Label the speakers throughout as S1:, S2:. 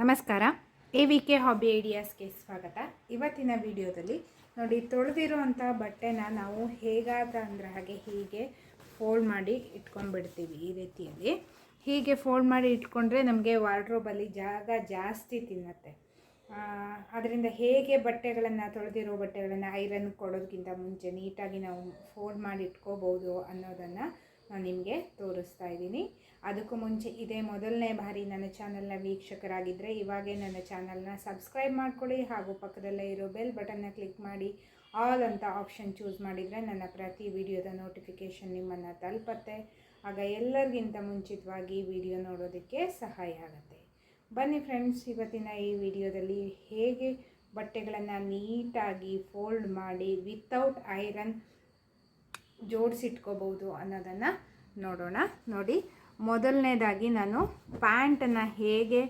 S1: ನಮಸ್ಕಾರ. A V K hobby ಐಡಿಯಾಸ್ಗೆ ಸ್ವಾಗತ. ಇವತ್ತಿನ ವಿಡಿಯೋದಲ್ಲಿ ನೋಡಿ ತೊಳೆದಿರುವಂಥ ಬಟ್ಟೆನ ನಾವು ಹೇಗಾದ ಅಂದ್ರೆ ಹಾಗೆ ಹೀಗೆ ಫೋಲ್ಡ್ ಮಾಡಿ ಇಟ್ಕೊಂಡ್ಬಿಡ್ತೀವಿ ಈ ರೀತಿಯಲ್ಲಿ. ಹೀಗೆ ಫೋಲ್ಡ್ ಮಾಡಿ ಇಟ್ಕೊಂಡ್ರೆ ನಮಗೆ ವಾರ್ಡ್ರೋಬಲ್ಲಿ ಜಾಗ ಜಾಸ್ತಿ ತಿನ್ನತ್ತೆ. ಅದರಿಂದ ಹೇಗೆ ಬಟ್ಟೆಗಳನ್ನು, ತೊಳೆದಿರೋ ಬಟ್ಟೆಗಳನ್ನು ಐರನ್ ಕೊಡೋದಕ್ಕಿಂತ ಮುಂಚೆ ನೀಟಾಗಿ ನಾವು ಫೋಲ್ಡ್ ಮಾಡಿ ಇಟ್ಕೋಬೋದು ಅನ್ನೋದನ್ನು ನಾನು ನಿಮಗೆ ತೋರಿಸ್ತಾ ಇದ್ದೀನಿ. ಅದಕ್ಕೂ ಮುಂಚೆ ಇದೇ ಮೊದಲನೇ ಬಾರಿ ನನ್ನ ಚಾನಲ್ನ ವೀಕ್ಷಕರಾಗಿದ್ದರೆ ಇವಾಗೇ ನನ್ನ ಚಾನಲ್ನ ಸಬ್ಸ್ಕ್ರೈಬ್ ಮಾಡ್ಕೊಳ್ಳಿ ಹಾಗೂ ಪಕ್ಕದಲ್ಲೇ ಇರೋ ಬೆಲ್ ಬಟನ್ನ ಕ್ಲಿಕ್ ಮಾಡಿ. ಆಲ್ ಅಂತ ಆಪ್ಷನ್ ಚೂಸ್ ಮಾಡಿದರೆ ನನ್ನ ಪ್ರತಿ ವಿಡಿಯೋದ ನೋಟಿಫಿಕೇಷನ್ ನಿಮ್ಮನ್ನು ತಲುಪತ್ತೆ. ಆಗ ಎಲ್ಲರಿಗಿಂತ ಮುಂಚಿತವಾಗಿ ವಿಡಿಯೋ ನೋಡೋದಕ್ಕೆ ಸಹಾಯ ಆಗುತ್ತೆ. ಬನ್ನಿ ಫ್ರೆಂಡ್ಸ್, ಇವತ್ತಿನ ಈ ವಿಡಿಯೋದಲ್ಲಿ ಹೇಗೆ ಬಟ್ಟೆಗಳನ್ನು ನೀಟಾಗಿ ಫೋಲ್ಡ್ ಮಾಡಿ ವಿತೌಟ್ ಐರನ್ ಜೋಡಿಸಿಟ್ಕೋಬೋದು ಅನ್ನೋದನ್ನು ನೋಡೋಣ. ನೋಡಿ, ಮೊದಲನೇದಾಗಿ ನಾನು ಪ್ಯಾಂಟನ್ನು ಹೇಗೆ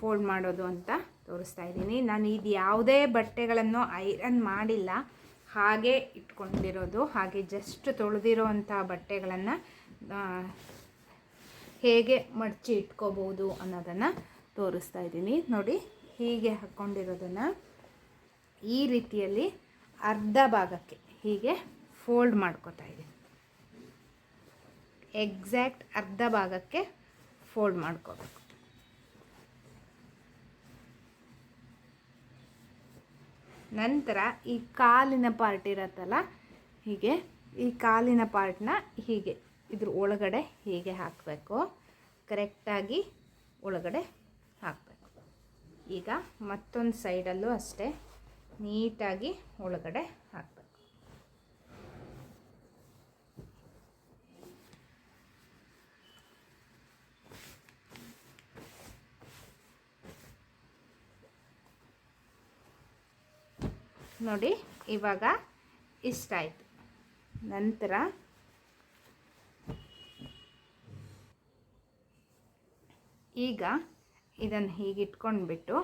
S1: ಫೋಲ್ಡ್ ಮಾಡೋದು ಅಂತ ತೋರಿಸ್ತಾ ಇದ್ದೀನಿ. ನಾನು ಇದು ಯಾವುದೇ ಬಟ್ಟೆಗಳನ್ನು ಐರನ್ ಮಾಡಿಲ್ಲ, ಹಾಗೆ ಇಟ್ಕೊಂಡಿರೋದು, ಹಾಗೆ ಜಸ್ಟ್ ತೊಳೆದಿರೋ ಅಂಥ ಬಟ್ಟೆಗಳನ್ನು ಹೇಗೆ ಮಡಚಿ ಇಟ್ಕೋಬೋದು ಅನ್ನೋದನ್ನು ತೋರಿಸ್ತಾ ಇದ್ದೀನಿ. ನೋಡಿ, ಹೀಗೆ ಹಾಕ್ಕೊಂಡಿರೋದನ್ನು ಈ ರೀತಿಯಲ್ಲಿ ಅರ್ಧ ಭಾಗಕ್ಕೆ ಹೀಗೆ ಫೋಲ್ಡ್ ಮಾಡ್ಕೋತಾ ಇದ್ದೀನಿ. ಎಕ್ಸಾಕ್ಟ್ ಅರ್ಧ ಭಾಗಕ್ಕೆ ಫೋಲ್ಡ್ ಮಾಡ್ಕೋಬೇಕು. ನಂತರ ಈ ಕಾಲಿನ ಪಾರ್ಟ್ ಇರತ್ತಲ್ಲ, ಹೀಗೆ ಈ ಕಾಲಿನ ಪಾರ್ಟ್ನ ಹೀಗೆ, ಇದ್ರ ಒಳಗಡೆ ಹೀಗೆ ಹಾಕಬೇಕು. ಕರೆಕ್ಟಾಗಿ ಒಳಗಡೆ ಹಾಕಬೇಕು. ಈಗ ಮತ್ತೊಂದು ಸೈಡಲ್ಲೂ ಅಷ್ಟೇ, ನೀಟಾಗಿ ಒಳಗಡೆ ಹಾಕಬೇಕು ನೋಡಿ, ಇವಾಗ ಇಷ್ಟ ಆಯಿತು. ನಂತರ ಈಗ ಇದನ್ನು ಹೀಗೆ ಇಟ್ಕೊಂಡ್ಬಿಟ್ಟು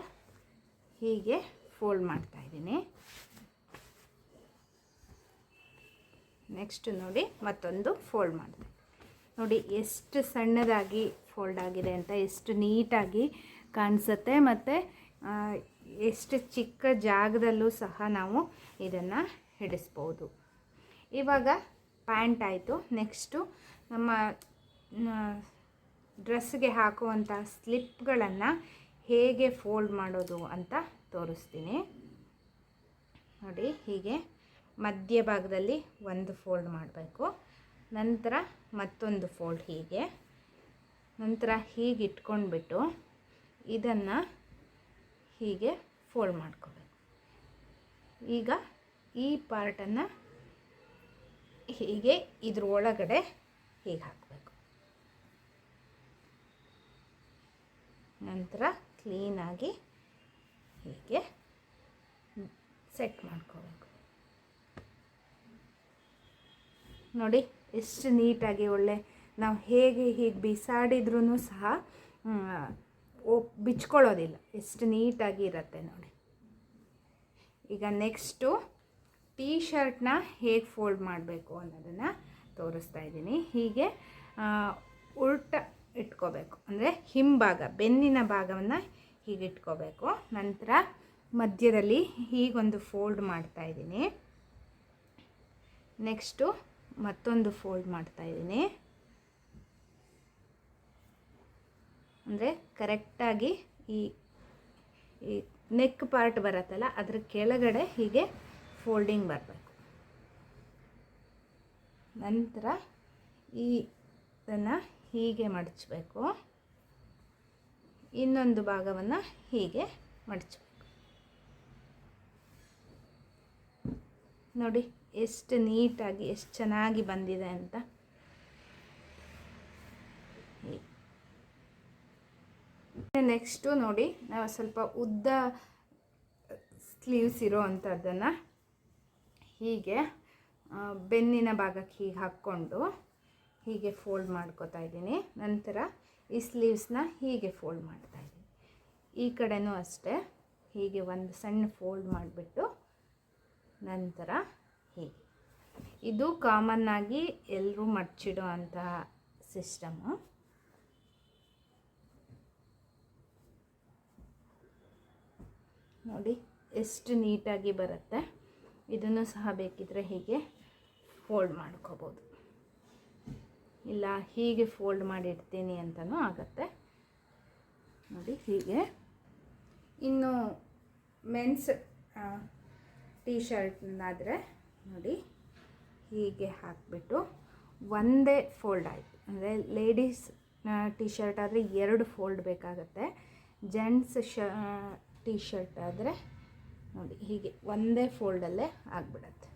S1: ಹೀಗೆ ಫೋಲ್ಡ್ ಮಾಡ್ತಾ ಇದ್ದೀನಿ. ನೆಕ್ಸ್ಟ್ ನೋಡಿ, ಮತ್ತೊಂದು ಫೋಲ್ಡ್ ಮಾಡ್ತೀನಿ. ನೋಡಿ, ಎಷ್ಟು ಸಣ್ಣದಾಗಿ ಫೋಲ್ಡ್ ಆಗಿದೆ ಅಂತ, ಎಷ್ಟು ನೀಟಾಗಿ ಕಾಣಿಸುತ್ತೆ, ಮತ್ತು ಎಷ್ಟು ಚಿಕ್ಕ ಜಾಗದಲ್ಲೂ ಸಹ ನಾವು ಇದನ್ನು ಹಿಡಿಸ್ಬೋದು. ಇವಾಗ ಪ್ಯಾಂಟ್ ಆಯಿತು. ನೆಕ್ಸ್ಟು ನಮ್ಮ ಡ್ರೆಸ್ಗೆ ಹಾಕುವಂಥ ಸ್ಲಿಪ್ಗಳನ್ನು ಹೇಗೆ ಫೋಲ್ಡ್ ಮಾಡೋದು ಅಂತ ತೋರಿಸ್ತೀನಿ. ನೋಡಿ, ಹೀಗೆ ಮಧ್ಯಭಾಗದಲ್ಲಿ ಒಂದು ಫೋಲ್ಡ್ ಮಾಡಬೇಕು. ನಂತರ ಮತ್ತೊಂದು ಫೋಲ್ಡ್ ಹೀಗೆ. ನಂತರ ಹೀಗೆ ಇಟ್ಕೊಂಡ್ಬಿಟ್ಟು ಇದನ್ನು ಹೀಗೆ ಫೋಲ್ಡ್ ಮಾಡ್ಕೋಬೇಕು. ಈಗ ಈ ಪಾರ್ಟನ್ನು ಹೀಗೆ ಇದ್ರ ಒಳಗಡೆ ಹೀಗೆ ಹಾಕಬೇಕು. ನಂತರ ಕ್ಲೀನಾಗಿ ಹೀಗೆ ಸೆಟ್ ಮಾಡ್ಕೋಬೇಕು. ನೋಡಿ, ಎಷ್ಟು ನೀಟಾಗಿ ಒಳ್ಳೆ, ನಾವು ಹೇಗೆ ಹೀಗೆ ಬಿಸಾಡಿದ್ರೂ ಸಹ ಓ, ಬಿಚ್ಕೊಳ್ಳೋದಿಲ್ಲ. ಎಷ್ಟು ನೀಟಾಗಿ ಇರುತ್ತೆ ನೋಡಿ. ಈಗ ನೆಕ್ಸ್ಟು ಟೀ ಶರ್ಟ್ನ ಹೇಗೆ ಫೋಲ್ಡ್ ಮಾಡಬೇಕು ಅನ್ನೋದನ್ನು ತೋರಿಸ್ತಾ ಇದ್ದೀನಿ. ಹೀಗೆ ಉಲ್ಟ ಇಟ್ಕೋಬೇಕು. ಅಂದರೆ ಹಿಂಭಾಗ, ಬೆನ್ನಿನ ಭಾಗವನ್ನು ಹೀಗೆ ಇಟ್ಕೋಬೇಕು. ನಂತರ ಮಧ್ಯದಲ್ಲಿ ಹೀಗೊಂದು ಫೋಲ್ಡ್ ಮಾಡ್ತಾ ಇದ್ದೀನಿ. ನೆಕ್ಸ್ಟು ಮತ್ತೊಂದು ಫೋಲ್ಡ್ ಮಾಡ್ತಾ ಇದ್ದೀನಿ. ಅಂದರೆ ಕರೆಕ್ಟಾಗಿ ಈ ಈ ನೆಕ್ ಪಾರ್ಟ್ ಬರುತ್ತಲ್ಲ, ಅದ್ರ ಕೆಳಗಡೆ ಹೀಗೆ ಫೋಲ್ಡಿಂಗ್ ಬರಬೇಕು ನಂತರ ಈ ಇದನ್ನು ಹೀಗೆ ಮಡಚಬೇಕು. ಇನ್ನೊಂದು ಭಾಗವನ್ನು ಹೀಗೆ ಮಡಚಬೇಕು. ನೋಡಿ, ಎಷ್ಟು ನೀಟಾಗಿ ಎಷ್ಟು ಚೆನ್ನಾಗಿ ಬಂದಿದೆ ಅಂತ. ನೆಕ್ಸ್ಟು ನೋಡಿ, ನಾವು ಸ್ವಲ್ಪ ಉದ್ದ ಸ್ಲೀವ್ಸ್ ಇರೋ ಅಂಥದ್ದನ್ನು ಹೀಗೆ ಬೆನ್ನಿನ ಭಾಗಕ್ಕೆ ಹೀಗೆ ಹಾಕ್ಕೊಂಡು ಹೀಗೆ ಫೋಲ್ಡ್ ಮಾಡ್ಕೋತಾ ಇದ್ದೀನಿ. ನಂತರ ಈ ಸ್ಲೀವ್ಸ್ನ ಹೀಗೆ ಫೋಲ್ಡ್ ಮಾಡ್ತಾ ಇದ್ದೀನಿ. ಈ ಕಡೆನೂ ಅಷ್ಟೇ, ಹೀಗೆ ಒಂದು ಸಣ್ಣ ಫೋಲ್ಡ್ ಮಾಡಿಬಿಟ್ಟು ನಂತರ ಹೀಗೆ. ಇದು ಕಾಮನ್ನಾಗಿ ಎಲ್ಲರೂ ಮಡ್ಚಿಡೋ ಅಂತಹ ಸಿಸ್ಟಮು ನೋಡಿ, ಎಷ್ಟು ನೀಟಾಗಿ ಬರುತ್ತೆ. ಇದನ್ನು ಸಹ ಬೇಕಿದ್ರೆ ಹೀಗೆ ಫೋಲ್ಡ್ ಮಾಡ್ಕೋಬೋದು. ಇಲ್ಲ, ಹೀಗೆ ಫೋಲ್ಡ್ ಮಾಡಿಡ್ತೀನಿ ಅಂತಲೂ ಆಗುತ್ತೆ. ನೋಡಿ, ಹೀಗೆ. ಇನ್ನು ಮೆನ್ಸ್ ಟೀ ಶರ್ಟ್ನಾದರೆ ನೋಡಿ, ಹೀಗೆ ಹಾಕಿಬಿಟ್ಟು ಒಂದೇ ಫೋಲ್ಡ್ ಆಯಿತು. ಅಂದರೆ ಲೇಡೀಸ್ ಟಿ ಶರ್ಟ್ ಆದರೆ ಎರಡು ಫೋಲ್ಡ್ ಬೇಕಾಗುತ್ತೆ. ಜೆಂಟ್ಸ್ ಶ ಟಿ ಶರ್ಟ್ ಆದರೆ ನೋಡಿ, ಹೀಗೆ ಒಂದೇ ಫೋಲ್ಡಲ್ಲೇ ಆಗಿಬಿಡತ್ತೆ.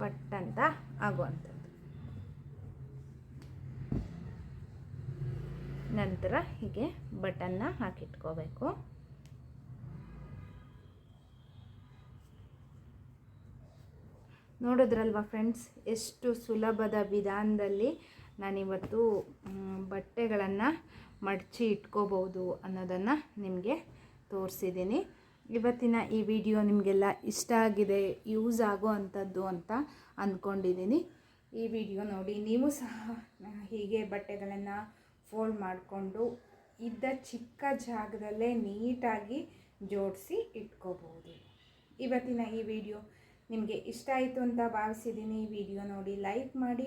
S1: ಪಟ್ ಅಂತ ಆಗುವಂಥದ್ದು. ನಂತರ ಹೀಗೆ ಬಟನ್ನ ಹಾಕಿಟ್ಕೋಬೇಕು. ನೋಡಿದ್ರಲ್ವ ಫ್ರೆಂಡ್ಸ್, ಎಷ್ಟು ಸುಲಭದ ವಿಧಾನದಲ್ಲಿ ನಾನಿವತ್ತು ಬಟ್ಟೆಗಳನ್ನು ಮಡಚಿ ಇಟ್ಕೋಬೋದು ಅನ್ನೋದನ್ನು ನಿಮಗೆ ತೋರಿಸಿದ್ದೀನಿ. ಇವತ್ತಿನ ಈ ವಿಡಿಯೋ ನಿಮಗೆಲ್ಲ ಇಷ್ಟ ಆಗಿದೆ, ಯೂಸ್ ಆಗೋ ಅಂಥದ್ದು ಅಂತ ಅಂದ್ಕೊಂಡಿದ್ದೀನಿ ಈ ವಿಡಿಯೋ ನೋಡಿ, ನೀವು ಸಹ ಹೀಗೆ ಬಟ್ಟೆಗಳನ್ನು ಫೋಲ್ಡ್ ಮಾಡಿಕೊಂಡು ಇದ್ದ ಚಿಕ್ಕ ಜಾಗದಲ್ಲೇ ನೀಟಾಗಿ ಜೋಡಿಸಿ ಇಟ್ಕೋಬೋದು ಇವತ್ತಿನ ಈ ವಿಡಿಯೋ ನಿಮಗೆ ಇಷ್ಟ ಆಯಿತು ಅಂತ ಭಾವಿಸಿದ್ದೀನಿ ಈ ವಿಡಿಯೋ ನೋಡಿ, ಲೈಕ್ ಮಾಡಿ